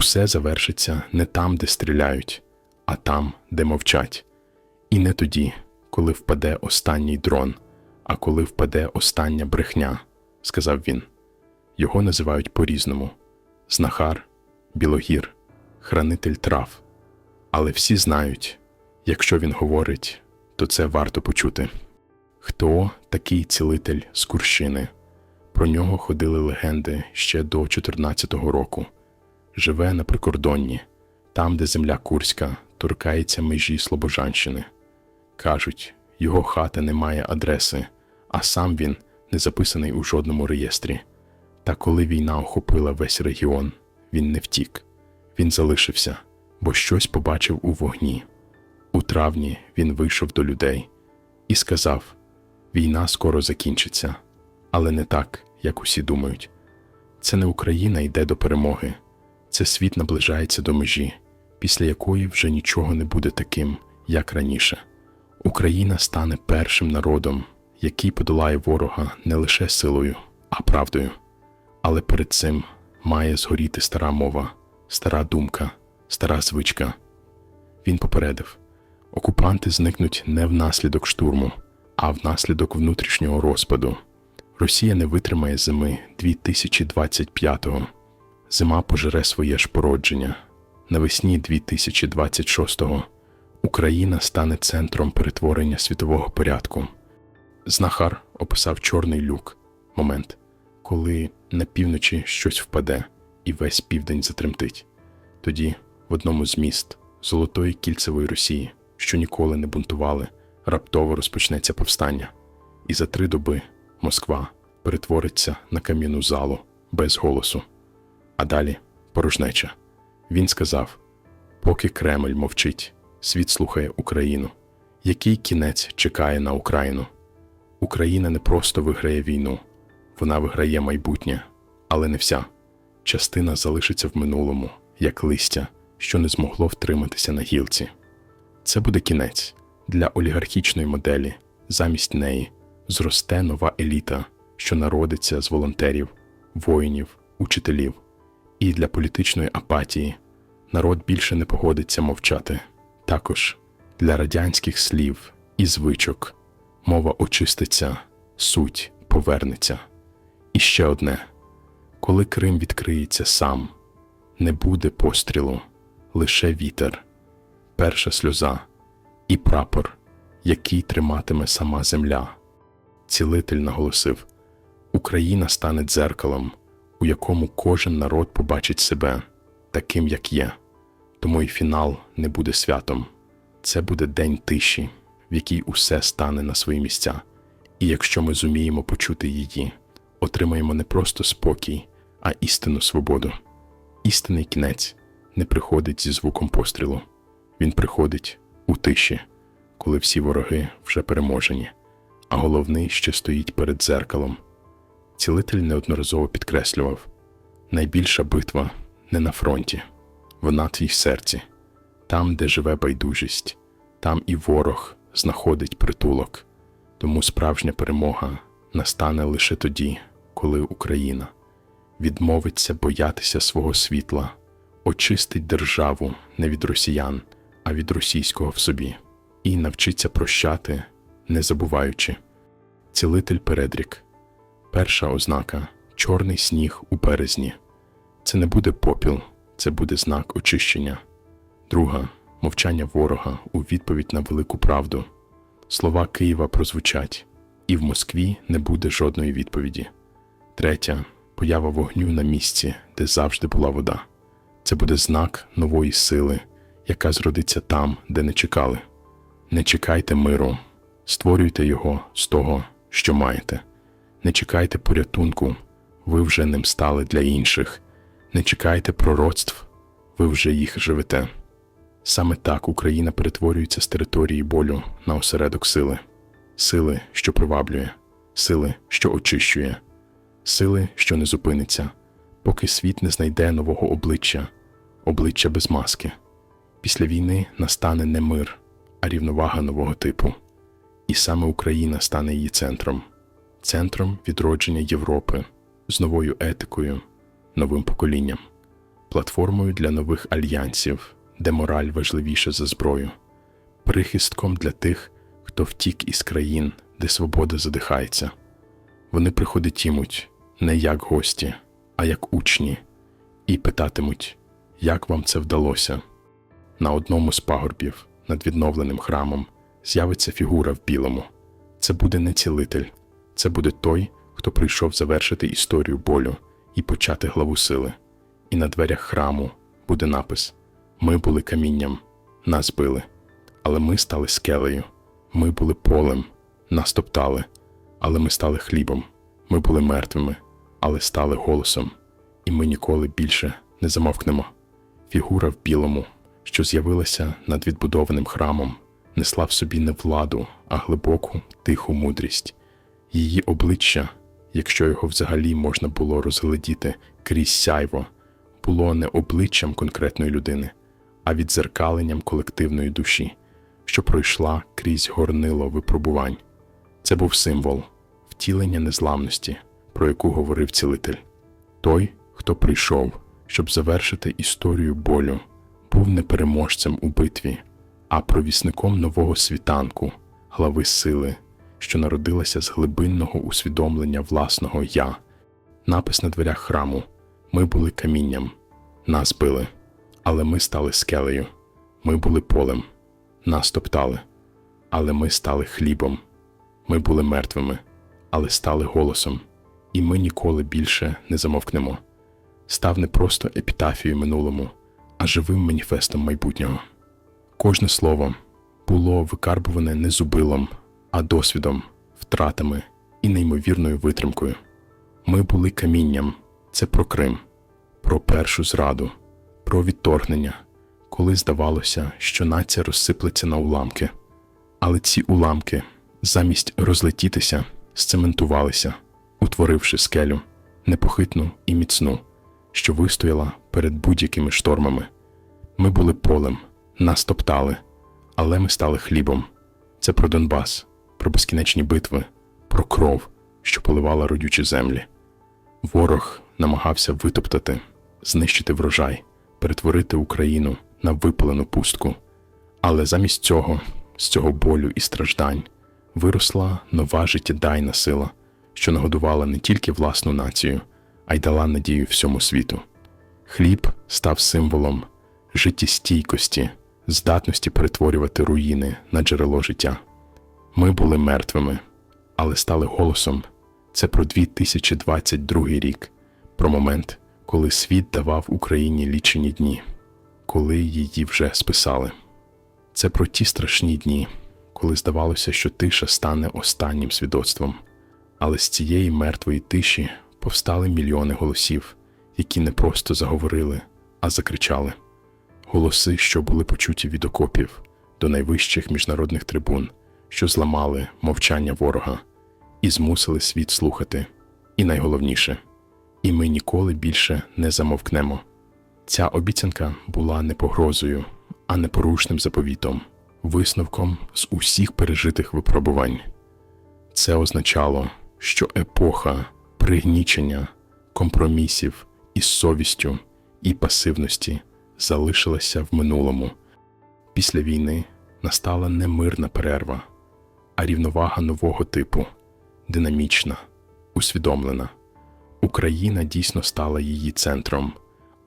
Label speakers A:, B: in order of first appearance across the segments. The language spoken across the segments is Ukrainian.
A: Усе завершиться не там, де стріляють, а там, де мовчать. І не тоді, коли впаде останній дрон, а коли впаде остання брехня, сказав він. Його називають по-різному знахар, білогір, хранитель трав. Але всі знають, якщо він говорить, то це варто почути. Хто такий цілитель з Курщини? Про нього ходили легенди ще до 14-го року. Живе на прикордонні, там, де земля Курська торкається межі Слобожанщини. Кажуть, його хата не має адреси, а сам він не записаний у жодному реєстрі. Та коли війна охопила весь регіон, він не втік. Він залишився, бо щось побачив у вогні. У травні він вийшов до людей і сказав: Війна скоро закінчиться, але не так, як усі думають. Це не Україна йде до перемоги, це світ наближається до межі, після якої вже нічого не буде таким, як раніше. Україна стане першим народом, який подолає ворога не лише силою, а правдою. Але перед цим має згоріти стара мова, стара думка, стара звичка. Він попередив: окупанти зникнуть не внаслідок штурму, а внаслідок внутрішнього розпаду. Росія не витримає зими 2025-го. Зима пожере своє ж породження. Навесні 2026-го Україна стане центром перетворення світового порядку. Знахар описав чорний люк момент, коли на півночі щось впаде і весь південь затремтить. Тоді, в одному з міст Золотої кільцевої Росії, що ніколи не бунтували, раптово розпочнеться повстання, і за три доби Москва перетвориться на кам'яну залу без голосу. А далі порожнеча. Він сказав: поки Кремль мовчить, світ слухає Україну. Який кінець чекає на Україну? Україна не просто виграє війну, вона виграє майбутнє, але не вся. Частина залишиться в минулому, як листя, що не змогло втриматися на гілці. Це буде кінець для олігархічної моделі. Замість неї зросте нова еліта, що народиться з волонтерів, воїнів, учителів. І для політичної апатії народ більше не погодиться мовчати. Також для радянських слів і звичок мова очиститься, суть повернеться. І ще одне: коли Крим відкриється сам, не буде пострілу, лише вітер, перша сльоза і прапор, який триматиме сама земля. Цілитель наголосив: Україна стане дзеркалом, у якому кожен народ побачить себе таким, як є. Тому і фінал не буде святом. Це буде день тиші, в якій усе стане на свої місця. І якщо ми зуміємо почути її, отримаємо не просто спокій, а істинну свободу. Істинний кінець не приходить зі звуком пострілу, він приходить у тиші, коли всі вороги вже переможені, а головний ще стоїть перед дзеркалом. Цілитель неодноразово підкреслював: найбільша битва не на фронті, вона твій в серці, там, де живе байдужість, там і ворог знаходить притулок. Тому справжня перемога настане лише тоді, коли Україна відмовиться боятися свого світла, очистить державу не від росіян, а від російського в собі, і навчиться прощати, не забуваючи. Цілитель передрік. Перша ознака чорний сніг у березні. Це не буде попіл, це буде знак очищення. Друга мовчання ворога у відповідь на велику правду. Слова Києва прозвучать, і в Москві не буде жодної відповіді. Третя поява вогню на місці, де завжди була вода. Це буде знак нової сили, яка зродиться там, де не чекали. Не чекайте миру, створюйте його з того, що маєте. Не чекайте порятунку, ви вже ним стали для інших. Не чекайте пророцтв, ви вже їх живете. Саме так Україна перетворюється з території болю на осередок сили, сили, що приваблює, сили, що очищує, сили, що не зупиниться, поки світ не знайде нового обличчя, обличчя без маски. Після війни настане не мир, а рівновага нового типу. І саме Україна стане її центром, центром відродження Європи з новою етикою, новим поколінням. платформою для нових альянсів, де мораль важливіша за зброю, прихистком для тих, хто втік із країн, де свобода задихається. Вони приходитимуть не як гості, а як учні, і питатимуть, як вам це вдалося. На одному з пагорбів над відновленим храмом з'явиться фігура в білому. Це буде не цілитель, це буде той, хто прийшов завершити історію болю і почати главу сили. І на дверях храму буде напис: Ми були камінням, нас били, але ми стали скелею, ми були полем, нас топтали, але ми стали хлібом, ми були мертвими, але стали голосом, і ми ніколи більше не замовкнемо. Фігура в білому, що з'явилася над відбудованим храмом, несла в собі не владу, а глибоку, тиху мудрість. Її обличчя, якщо його взагалі можна було розглядіти крізь сяйво, було не обличчям конкретної людини, а відзеркаленням колективної душі, що пройшла крізь горнило випробувань. Це був символ втілення незламності, про яку говорив цілитель. Той, хто прийшов, щоб завершити історію болю, був не переможцем у битві, а провісником нового світанку, глави сили, що народилася з глибинного усвідомлення власного я. Напис на дверях храму: Ми були камінням, нас били, але ми стали скелею, ми були полем, нас топтали, але ми стали хлібом, ми були мертвими, але стали голосом, і ми ніколи більше не замовкнемо. Став не просто епітафією минулому, а живим маніфестом майбутнього. Кожне слово було викарбуване не зубилом, а досвідом, втратами і неймовірною витримкою. Ми були камінням, це про Крим, про першу зраду, про відторгнення, коли здавалося, що нація розсиплеться на уламки. Але ці уламки, замість розлетітися, сцементувалися, утворивши скелю, непохитну і міцну, що вистояла перед будь-якими штормами. Ми були полем, нас топтали, але ми стали хлібом. Це про Донбас, про безкінечні битви, про кров, що поливала родючі землі. Ворог намагався витоптати, знищити врожай, перетворити Україну на випалену пустку. Але замість цього, з цього болю і страждань, виросла нова життєдайна сила, що нагодувала не тільки власну націю, а й дала надію всьому світу. Хліб став символом життєстійкості, здатності перетворювати руїни на джерело життя. Ми були мертвими, але стали голосом. Це про 2022 рік, про момент, коли світ давав Україні лічені дні, коли її вже списали. Це про ті страшні дні, коли здавалося, що тиша стане останнім свідоцтвом. Але з цієї мертвої тиші повстали мільйони голосів, які не просто заговорили, а закричали. Голоси, що були почуті від окопів до найвищих міжнародних трибун, що зламали мовчання ворога і змусили світ слухати. І найголовніше, і ми ніколи більше не замовкнемо. Ця обіцянка була не погрозою, а непорушним заповітом, висновком з усіх пережитих випробувань. Це означало, що епоха пригнічення, компромісів із совістю і пасивності залишилася в минулому. Після війни настала не мирна перерва, а рівновага нового типу, динамічна, усвідомлена. Україна дійсно стала її центром,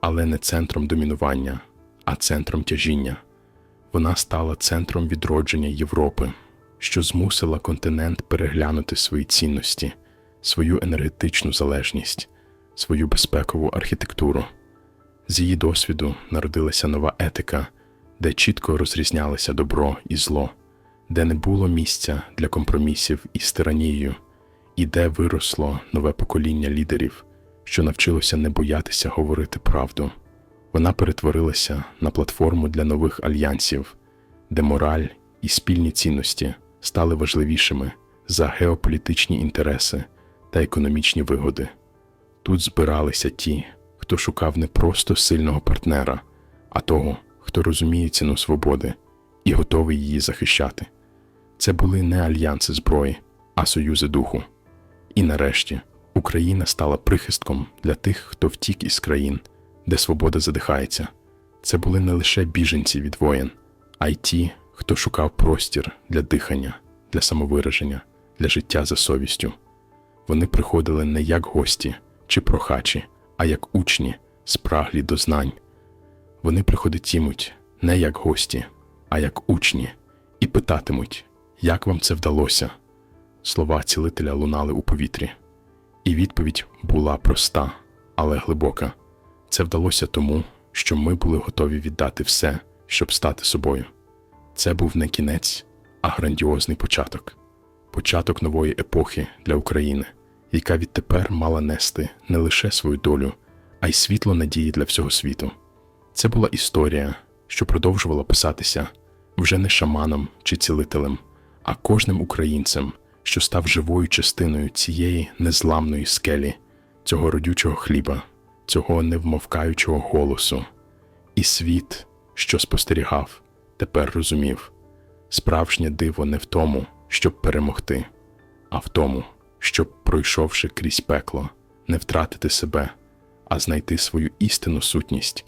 A: але не центром домінування, а центром тяжіння. Вона стала центром відродження Європи, що змусила континент переглянути свої цінності, свою енергетичну залежність, свою безпекову архітектуру. З її досвіду народилася нова етика, де чітко розрізнялися добро і зло, де не було місця для компромісів із тиранією, і де виросло нове покоління лідерів, що навчилося не боятися говорити правду. Вона перетворилася на платформу для нових альянсів, де мораль і спільні цінності стали важливішими за геополітичні інтереси та економічні вигоди. Тут збиралися ті, хто шукав не просто сильного партнера, а того, хто розуміє ціну свободи і готовий її захищати. Це були не альянси зброї, а союзи духу. І нарешті Україна стала прихистком для тих, хто втік із країн, де свобода задихається. Це були не лише біженці від воєн, а й ті, хто шукав простір для дихання, для самовираження, для життя за совістю. Вони приходили не як гості чи прохачі, а як учні, спраглі до знань. Вони приходитимуть не як гості, а як учні, і питатимуть, як вам це вдалося. Слова цілителя лунали у повітрі, і відповідь була проста, але глибока. Це вдалося тому, що ми були готові віддати все, щоб стати собою. Це був не кінець, а грандіозний початок початок нової епохи для України, яка відтепер мала нести не лише свою долю, а й світло надії для всього світу. Це була історія, що продовжувала писатися вже не шаманом чи цілителем, а кожним українцем, що став живою частиною цієї незламної скелі, цього родючого хліба, цього невмовкаючого голосу. І світ, що спостерігав, тепер розумів справжнє диво не в тому, щоб перемогти, а в тому, щоб, пройшовши крізь пекло, не втратити себе, а знайти свою істинну сутність